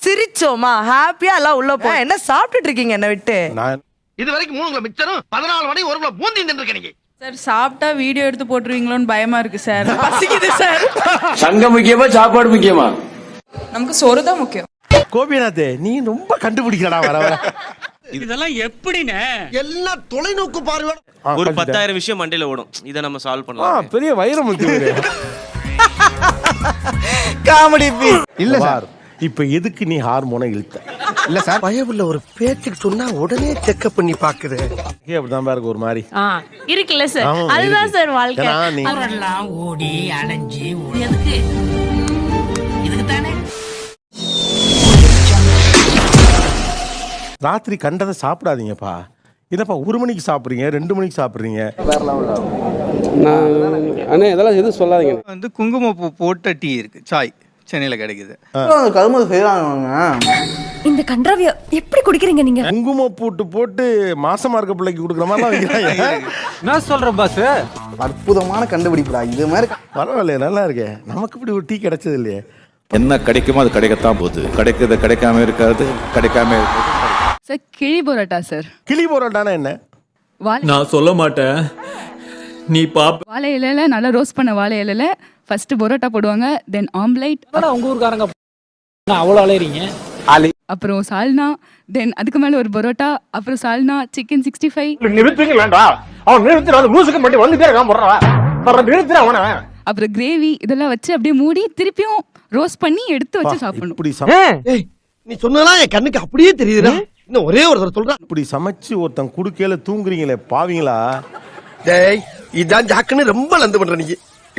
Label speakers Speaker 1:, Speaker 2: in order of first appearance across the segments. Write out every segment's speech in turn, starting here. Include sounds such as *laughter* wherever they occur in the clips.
Speaker 1: சிரிச்சோமா? ஹாப்பியா எல்லாம் உள்ள போ என்ன சாப்பிட்டுட்டு இருக்கீங்க என்ன விட்டு?
Speaker 2: நான்
Speaker 3: இது வரைக்கும் மூணு கிலோ மிச்சரும் பதினாலு மணி ஒரு கிலோ பூந்தி நீங்க
Speaker 4: சார் சாப்பிட்டா வீடியோ எடுத்து போட்டுருவீங்களோன்னு பயமா இருக்கு சார். *laughs* பசிக்குது சார்.
Speaker 5: சங்கம் முக்கியமா சாப்பாடு முக்கியமா?
Speaker 4: நமக்கு சோறு தான் முக்கியம்.
Speaker 2: கோபிநாத் நீ ரொம்ப கண்டுபிடிக்கிறடா வர வர.
Speaker 6: இதெல்லாம் எப்படிண்ணே
Speaker 3: எல்லாம் தொலைநோக்கு பார்வையோட
Speaker 2: ஆ,
Speaker 7: ஒரு. பத்தாயிரம் விஷயம் மண்டையில ஓடும். இதை நம்ம சால்வ் பண்ணலாம்.
Speaker 2: பெரிய வைரமுத்து இவரு. *laughs*
Speaker 1: காமெடி பீஸ்
Speaker 8: இல்ல சார்.
Speaker 2: இப்ப எதுக்கு நீ ஹார்மோனை இழுத்த?
Speaker 8: இல்ல சார்
Speaker 3: பயவுள்ள ஒரு பேச்சுக்கு சொன்னா உடனே செக்அப் பண்ணி பாக்குது.
Speaker 2: ஏ, அப்படிதான் பாருக்கு ஒரு மாதிரி.
Speaker 9: இருக்குல்ல சார்.
Speaker 2: ஆமா,
Speaker 9: அதுதான். சார் வாழ்க்கை.
Speaker 2: ஏன்னா நீ
Speaker 6: ஓடி அலைஞ்சி எதுக்கு? இதுக்கு தானே
Speaker 2: ராத்திரி கண்டதை சாப்பிடாதீங்கப்பா. என்னப்பா ஒரு மணிக்கு சாப்பிடுறீங்க ரெண்டு மணிக்கு சாப்பிடுறீங்க?
Speaker 5: அண்ணே இதெல்லாம் எதுவும் சொல்லாதீங்க
Speaker 8: வந்து குங்குமப்பூ போட்ட டீ இருக்கு சாய். சென்னையில கிடைக்குது.
Speaker 9: இந்த கன்றாவிய எப்படி குடிக்கிறீங்க நீங்க?
Speaker 2: குங்கும பூட்டு போட்டு மாசமா இருக்க பிள்ளைக்கு கொடுக்குற மாதிரிலாம் வைக்கிறாங்க. *laughs*
Speaker 8: என்ன சொல்ற பாஸ் அற்புதமான கண்டுபிடிப்புடா. இது மாதிரி
Speaker 2: பரவாயில்லையே நல்லா இருக்கே. நமக்கு இப்படி ஒரு டீ கிடைச்சது இல்லையே.
Speaker 10: என்ன கிடைக்குமோ அது கிடைக்கத்தான் போகுது. கிடைக்கிறது கிடைக்காம இருக்காது கிடைக்காம இருக்கிறது
Speaker 4: சார் கிழி பரோட்டா சார்?
Speaker 2: கிளி போராட்டானா என்ன?
Speaker 4: வாழை
Speaker 5: நான் சொல்ல மாட்டேன். நீ பாப்ப
Speaker 4: வாழை இலையில நல்லா ரோஸ்ட் பண்ண வாழை இலையில ஃபர்ஸ்ட் பரோட்டா போடுவாங்க தென் ஆம்லைட்
Speaker 6: உங்க ஊருக்காரங்க? அவ்வளோ அலையறீங்க?
Speaker 4: அப்புறம் சால்னா தென் அதுக்கு மேல ஒரு பரோட்டா அப்புறம் சால்னா சிக்கன் சிக்ஸ்டி ஃபைவ் அப்புறம் கிரேவி இதெல்லாம் வச்சு அப்படியே மூடி திருப்பியும் ரோஸ்ட் பண்ணி எடுத்து வச்சு சாப்பிடணும்.
Speaker 3: நீ சொன்னதெல்லாம் என் கண்ணுக்கு அப்படியே தெரியுதுடா. இன்னும் ஒரே ஒரு தடவை சொல்றான்
Speaker 2: இப்படி சமைச்சு ஒருத்தன் குடுக்கையில தூங்குறீங்களே பாவீங்களா?
Speaker 3: டேய் இதான் ஜாக்குன்னு ரொம்ப லந்து பண்ற நீ.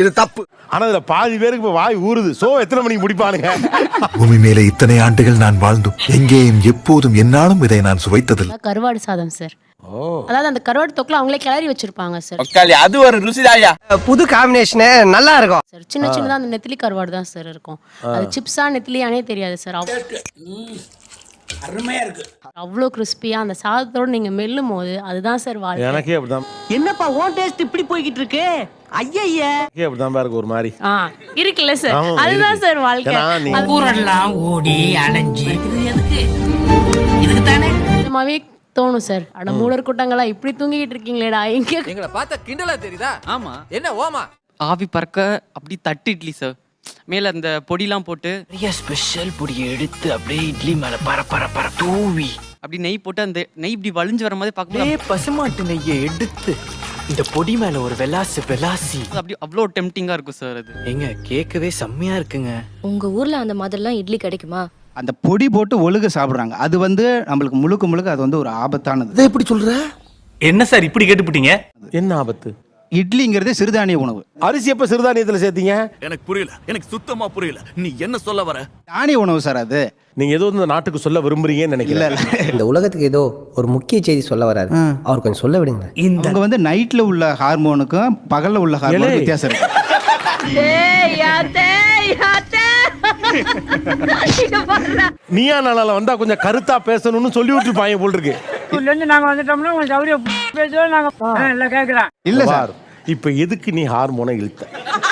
Speaker 3: இது தப்பு.
Speaker 2: ஆனா இதுல பாதி பேருக்கு இப்ப வாய் ஊறுது. சோ எத்தனை மணிக்கு முடிப்பானுங்க?
Speaker 10: பூமி மேலே இத்தனை ஆண்டுகள் நான் வாழ்ந்தும் எங்கேயும் எப்போதும் என்னாலும் இதை நான் சுவைத்ததில்லை.
Speaker 9: கருவாடு சாதம் சார் அதாவது அந்த கருவாடு தொக்குல அவங்களே கிளறி வச்சிருப்பாங்க சார்
Speaker 5: அது ஒரு ருசிதாயா?
Speaker 3: புது காம்பினேஷனே நல்லா இருக்கும்.
Speaker 9: சார் சின்ன சின்னதா அந்த நெத்திலி கருவாடு தான் சார் இருக்கும். அது சிப்ஸா நெத்திலியானே தெரியாது சார்
Speaker 6: அருமையா இருக்கு.
Speaker 9: அவ்வளோ கிறிஸ்பியா அந்த சாதத்தோட நீங்க மெல்லும் போது அதுதான் சார் வாழ்க்கை.
Speaker 2: எனக்கே அப்படிதான்.
Speaker 6: என்னப்பா ஓன் டேஸ்ட் இப்படி போய்கிட்டு இருக்கு? ஐயா
Speaker 2: எனக்கே அப்படிதான் பாருக்கு ஒரு மாதிரி.
Speaker 9: ஆ இருக்குல்ல சார்.
Speaker 2: ஆமா,
Speaker 9: அதுதான்
Speaker 2: இருக்கு.
Speaker 9: சார் வாழ்க்கை.
Speaker 2: ஏன்னா நீ-
Speaker 9: அது
Speaker 6: ஊரெல்லாம் ஓடி அலைஞ்சி இது எதுக்கு? இதுக்கு தானே
Speaker 9: நிஜமாவே தோணும் சார். அட மூடர் கூட்டங்களா இப்படி தூங்கிட்டு இருக்கீங்களேடா. எங்க
Speaker 5: எங்களை பார்த்தா கிண்டலா தெரியுதா? ஆமா. என்ன ஓமா?
Speaker 7: ஆவி பறக்க அப்படி தட்டு இட்லி சார். மேல அந்த பொடிலாம் போட்டு
Speaker 6: நிறைய ஸ்பெஷல் பொடியை எடுத்து அப்படியே இட்லி மேல பர பர பர தூவி.
Speaker 7: அப்படி நெய் போட்டு அந்த நெய் இப்படி வழிஞ்சு வர மாதிரி பார்க்கும்போது
Speaker 6: பசுமாட்டு நெய்யை எடுத்து இந்த பொடி மேல ஒரு வெலாசு வெலாசி
Speaker 7: அப்படி அவ்வளோ டெம்டிங்கா இருக்கும் சார் அது.
Speaker 6: ஏங்க கேட்கவே செம்மையா இருக்குங்க.
Speaker 9: உங்க ஊர்ல அந்த மாதிரிலாம் இட்லி கிடைக்குமா?
Speaker 8: அந்த பொடி போட்டு ஒழுக சாப்பிடுறாங்க. அது வந்து நம்மளுக்கு முழுக்க முழுக்க அது வந்து ஒரு ஆபத்தானது.
Speaker 3: எப்படி சொல்ற?
Speaker 6: என்ன சார் இப்படி கேட்டுப்பிட்டீங்க?
Speaker 2: என்ன ஆபத்து?
Speaker 8: இட்லிங்கிறதே சிறுதானிய உணவு.
Speaker 2: அரிசி எப்ப சிறுதானியத்துல சேர்த்தீங்க?
Speaker 10: எனக்கு புரியல. எனக்கு சுத்தமா புரியல. நீ என்ன சொல்ல வர?
Speaker 8: தானிய உணவு சார் அது.
Speaker 2: நீங்க ஏதோ இந்த நாட்டுக்கு சொல்ல விரும்புறீங்கன்னு
Speaker 8: இல்ல
Speaker 3: இந்த உலகத்துக்கு ஏதோ ஒரு முக்கிய செய்தி சொல்ல வராரு. அவர் கொஞ்சம் சொல்ல விடுங்க
Speaker 6: இந்த
Speaker 8: வந்து நைட்ல உள்ள ஹார்மோனுக்கும் பகல்ல உள்ள. ஹார்மோனுக்கும் வித்தியாசம் இருக்கு.
Speaker 2: நீயா நாளால வந்தா கொஞ்சம் கருத்தா பேசணும்னு சொல்லி விட்டுருப்பாங்க போல் இருக்கு.
Speaker 6: நாங்க வந்துட்டோம்னா உங்களுக்கு சௌரியம் பேசுவோம் நாங்க எல்லாம் கேட்கலாம்
Speaker 8: இல்ல சார்.
Speaker 2: இப்ப எதுக்கு நீ ஹார்மோனை இழுத்த?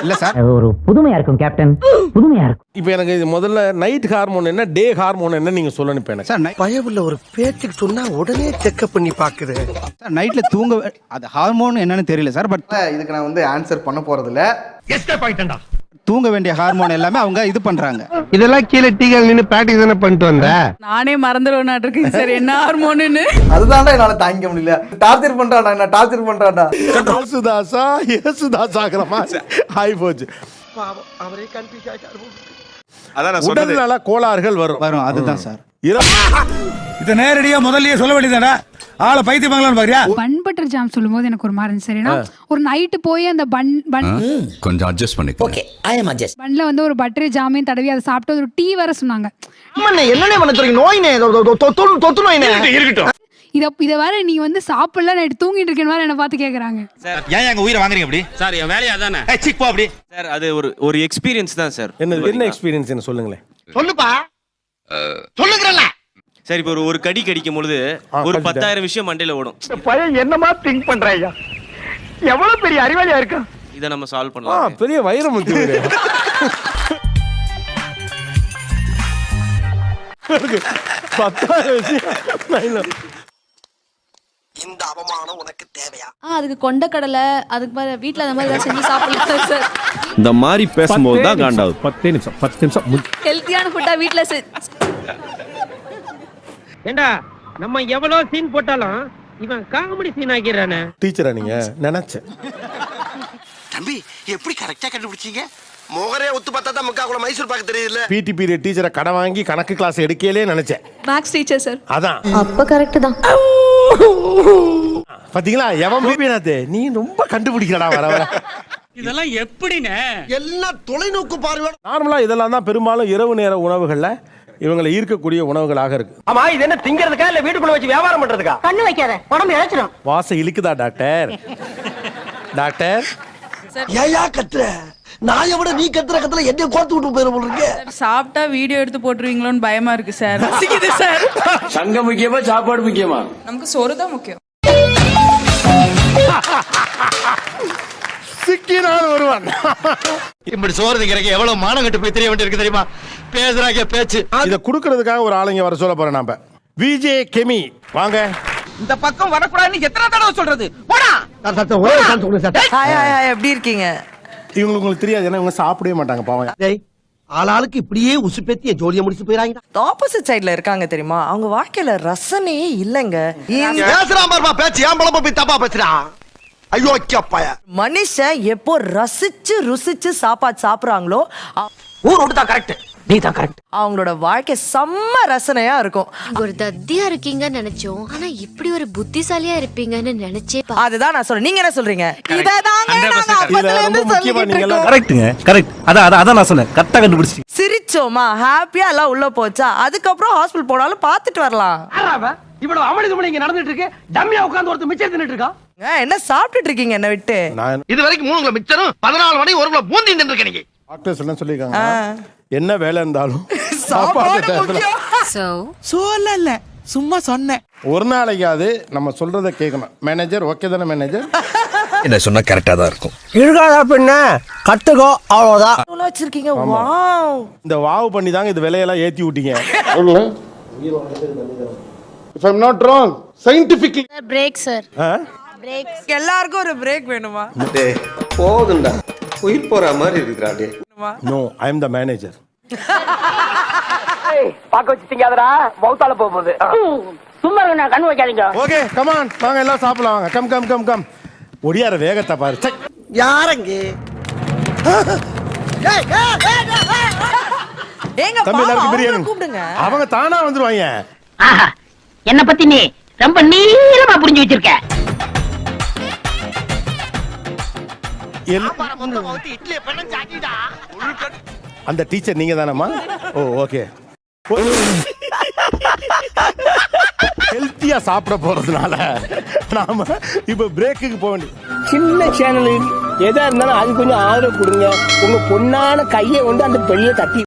Speaker 8: இல்ல சார்.
Speaker 6: ஒரு புதுமையா இருக்கும் கேப்டன். புதுமையா இருக்கும்.
Speaker 2: இப்ப எனக்கு இது முதல்ல நைட் ஹார்மோன் என்ன டே ஹார்மோன் என்ன நீங்க சொல்லணும் இப்ப எனக்கு?
Speaker 8: சார்
Speaker 3: பயவுள்ள ஒரு பேச்சுக்கு சொன்னா உடனே செக்அப் பண்ணி பாக்குது
Speaker 8: சார் நைட்ல தூங்க அது ஹார்மோன் என்னன்னு தெரியல சார் பட்
Speaker 11: இதுக்கு நான் வந்து ஆன்சர் பண்ண போறது இல்ல
Speaker 3: எஸ்கேப் ஆயிட்டேன்டா.
Speaker 8: தூங்க வேண்டிய ஹார்மோன் எல்லாமே அவங்க இது பண்றாங்க.
Speaker 3: இதெல்லாம் கீழே டீகள் நின்னு பிராக்டிஸ் தானே பண்ணிட்டு வந்த?
Speaker 4: நானே மறந்துடுவேன் இருக்கேன் சார் என்ன ஹார்மோனுன்னு
Speaker 11: அதுதான்டா என்னால தாங்கிக்க முடியல. டார்ச்சர் பண்றான்டா என்ன டார்ச்சர் பண்றான்டா.
Speaker 2: ஏசுதாசா ஏசுதாசாங்கிற மாதிரி. ஆகி போச்சு.
Speaker 3: அவரே கன்ஃபியூஸ் ஆயிட்டாரு.
Speaker 7: அதான்
Speaker 2: உடல் நல கோளாறுகள் வரும்.
Speaker 8: வரும் அதுதான் சார். இத நேரடியா முதல்லயே சொல்ல வேண்டியதாடா ஆளை பைத்தியமாங்களான்னு பாரியா
Speaker 4: பன் பட்டர் ஜாம் சொல்லும்போது எனக்கு ஒரு மாதிரி இருந்துச்சு. சரினா ஒரு நைட்டு போய் அந்த பன் பன்
Speaker 10: கொஞ்சம் அட்ஜஸ்ட் பண்ணி
Speaker 6: ஓகே ஐ எம் அட்ஜஸ்ட்
Speaker 4: பன்ல வந்து ஒரு பட்டர் ஜாமையும் தடவி அதை சாப்பிட்டு ஒரு டீ வர சொன்னாங்க.
Speaker 3: என்னனே பண்ண சொல்றீங்க நோயினே தொத்து தொத்து நோயினே இருக்கட்டும்
Speaker 4: இத இத வேற நீ வந்து சாப்பிடல நைட்டு தூங்கிட்டு இருக்கேன்னு வேற என்ன பார்த்து கேக்குறாங்க.
Speaker 8: ஏன் எங்க உயிரை வாங்குறீங்க அப்படி?
Speaker 7: சார் என் வேலையா தானே?
Speaker 8: சிக் போ அப்படி.
Speaker 7: சார் அது ஒரு ஒரு எக்ஸ்பீரியன்ஸ் தான் சார்.
Speaker 2: என்ன என்ன எக்ஸ்பீரியன்ஸ் என்ன சொல்லுங்களேன்?
Speaker 3: சொல்லுப்பா.
Speaker 7: சார் இப்போ ஒரு ஒரு கடி கடிக்கும் பொழுது ஒரு. பத்தாயிரம் விஷயம் மண்டையில ஓடும்.
Speaker 3: பையன் என்னமா திங்க் பண்ற ஐயா? எவ்வளவு பெரிய அறிவாளியா இருக்கான்?
Speaker 7: இதை நம்ம சால்வ் பண்ணலாம்.
Speaker 2: பெரிய இருக்கு. பத்தாயிரம் விஷயம்.
Speaker 6: இந்த அவமானம் உனக்கு தேவையா?
Speaker 9: அதுக்கு கொண்டக்கடலை அதுக்கு மாதிரி வீட்டில் அந்த மாதிரி ஏதாவது செஞ்சு சாப்பிடலாம் சார்.
Speaker 3: இந்த மாதிரி பேசும்போது தான் காண்டாவது. பத்து நிமிஷம் பத்து நிமிஷம்
Speaker 9: ஹெல்த்தியான ஃபுட்டாக வீட்டில்
Speaker 7: ஏண்டா நம்ம எவ்வளவு சீன் போட்டாலும் இவன் காமெடி சீன் ஆக்கிறானே
Speaker 2: டீச்சரா நீங்க? நினைச்சேன்.
Speaker 6: தம்பி எப்படி கரெக்டா கண்டுபிடிச்சீங்க? முகரே ஒத்து பார்த்தா தான் முக்கா கூட மைசூர் பார்க்க தெரியுதுல்ல?
Speaker 2: பிடி பீரியட் டீச்சரை கடன் வாங்கி கணக்கு கிளாஸ் எடுக்கலே நினைச்சேன்.
Speaker 9: மேக்ஸ் டீச்சர் சார்
Speaker 2: அதான்.
Speaker 9: அப்போ கரெக்டு தான்.
Speaker 2: பாத்தீங்களா? எவன் பிபிநாத் நீ ரொம்ப கண்டுபிடிக்கிறடா வர வர.
Speaker 5: இதெல்லாம் எப்படின்னு
Speaker 6: எல்லாம் தொலைநோக்கு பார்வை
Speaker 2: நார்மலா இதெல்லாம் தான் பெரும்பாலும் இரவு நேர உணவுகள்ல இவங்களை ஈர்க்கக்கூடிய உணவுகளாக இருக்கு.
Speaker 3: ஆமா இது என்ன திங்கிறதுக்கா இல்ல வீட்டுக்குள்ள வச்சு வியாபாரம் பண்றதுக்கா?
Speaker 9: கண்ணு வைக்காத உடம்பு இழைச்சிடும்
Speaker 2: வாசம் இழுக்குதா டாக்டர்? டாக்டர்?
Speaker 6: ஏயா கத்துற. நான் விட நீ கத்துற கத்துல என்ன கோர்த்து விட்டு போயிட போல இருக்கு.
Speaker 4: சாப்பிட்டா வீடியோ எடுத்து போட்டுருவீங்களோன்னு பயமா இருக்கு சார். ரசிக்குது சார்.
Speaker 5: சங்கம் முக்கியமா சாப்பாடு முக்கியமா?
Speaker 4: நமக்கு சோறு தான் முக்கியம். *laughs*
Speaker 2: சிக்கினால் ஒருவன்
Speaker 3: இப்படி சோறு திங்கிறக்கு எவ்வளவு மானம் கட்டு போய் தெரிய வேண்டியிருக்கு தெரியுமா? பேசுறாங்க பேச்சு.
Speaker 2: இத குடுக்கறதுக்காக ஒரு ஆளுங்க வர சொல்ல போறேன் நாம. விஜே கெமி வாங்க.
Speaker 5: இந்த பக்கம் வரக்கூடாதுன்னு எத்தனை தடவை சொல்றது? போடா!
Speaker 1: எப்படி இருக்கீங்க?
Speaker 2: இவங்களுக்கு உங்களுக்கு தெரியாது ஏன்னா இவங்க சாப்பிடவே மாட்டாங்க பாவம்.
Speaker 6: ஆளாளுக்கு இப்படியே உசுப்பேத்தி என் ஜோலியை முடிச்சு போயிறாங்க.
Speaker 1: ஆப்போசிட் சைடுல இருக்காங்க தெரியுமா? அவங்க வாழ்க்கையில ரசனையே இல்லைங்க.
Speaker 6: பேசுறான் பேச்சு. ஏன் பழப்ப போய் தப்பா பேசுறான் ஐயோ
Speaker 1: மனுஷன் எப்போ ரசிச்சு ருசிச்சு சாப்பாடு சாப்பிடுறாங்களோ
Speaker 6: ஊர் விட்டு தான் கரெக்ட் நீ தான் கரெக்ட்
Speaker 1: அவங்களோட வாழ்க்கை செம்ம ரசனையா இருக்கும்.
Speaker 9: ஒரு தத்தியா இருக்கீங்கன்னு நினைச்சோம். ஆனா இப்படி ஒரு புத்திசாலியா இருப்பீங்கன்னு நினைச்சே
Speaker 1: அதுதான் நான் சொல்றேன். நீங்க என்ன சொல்றீங்க.
Speaker 8: கரெக்ட்டுங்க கரெக்ட் அதான் அதான் அதான் நான் சொன்னேன். கரெக்டா கண்டுபிடிச்சி
Speaker 1: சிரிச்சோமா? ஹாப்பியா எல்லாம் உள்ள போச்சா? அதுக்கப்புறம் ஹாஸ்பிடல் போனாலும் பார்த்துட்டு வரலாம்.
Speaker 3: இவ்வளவு அமளி துமளி இங்க நடந்துட்டு இருக்கு. டம்மியா உட்கார்ந்து ஒருத்தர் மிச்சம் தின்னுட்டு இருக்கான்.
Speaker 1: ஏன், என்ன சாப்பிட்டுட்டு இருக்கீங்க என்ன விட்டு?
Speaker 2: நான்
Speaker 6: இது வரைக்கும் மூணு கிலோ மிச்சரும் பதினாலு மணி ஒரு கிலோ பூந்தி தின்னு நீங்க.
Speaker 2: டாக்டர்ஸ் என்ன சொல்லியிருக்காங்க. என்ன வேலை இருந்தாலும் *laughs*
Speaker 1: சாப்பாடு முக்கியம்.
Speaker 5: சொல்லல. சும்மா சொன்னேன்.
Speaker 2: ஒரு நாளைக்காவது நம்ம சொல்றத கேட்கணும். மேனேஜர் ஓகே தானே மேனேஜர் *laughs*
Speaker 10: என்ன சொன்னா கரெக்டா தான் இருக்கும்.
Speaker 3: இருக்காதா பின்ன? கத்துக்கோ அவ்வளவுதான்.
Speaker 1: வச்சிருக்கீங்க? வாவ்
Speaker 2: இந்த வாவு பண்ணி தாங்க இந்த விலையெல்லாம் ஏத்தி விட்டீங்க. If I'm not wrong scientifically
Speaker 9: break sir
Speaker 1: எல்லாருக்கும் ஒரு பிரேக் வேணுமா?
Speaker 6: போதுண்டா உயிர் போற மாதிரி இருக்கிறாடே
Speaker 2: no I am the manager
Speaker 3: பாக்க வச்சு திங்காதடா. மௌத்தால போகுது சும்மா இருங்க கண்ணு வைக்காதீங்க.
Speaker 2: ஓகே கமான் வாங்க எல்லாம் சாப்பிடலாம். வாங்க கம் கம் கம் கம் ஒடியார வேகத்தை பாரு.
Speaker 6: யாரங்க? *laughs*
Speaker 1: ஏங்க
Speaker 2: தம்பி பிரியாணி.
Speaker 1: கூப்பிடுங்க.
Speaker 2: அவங்க தானா வந்துருவாங்க?
Speaker 7: என்ன பத்தி நீ ரொம்ப நீளமா புரிஞ்சு வச்சிருக்க.
Speaker 2: அந்த டீச்சர் நீங்க தானம்மா ஓ ஓகே ஹெல்த்தியா சாப்பிட போறதுனால நாம இப்ப பிரேக்குக்கு போக வேண்டிய
Speaker 3: சின்ன சேனல் எதா இருந்தாலும் அது கொஞ்சம் ஆதரவு கொடுங்க. உங்க பொண்ணான கையை வந்து அந்த பெரிய தட்டி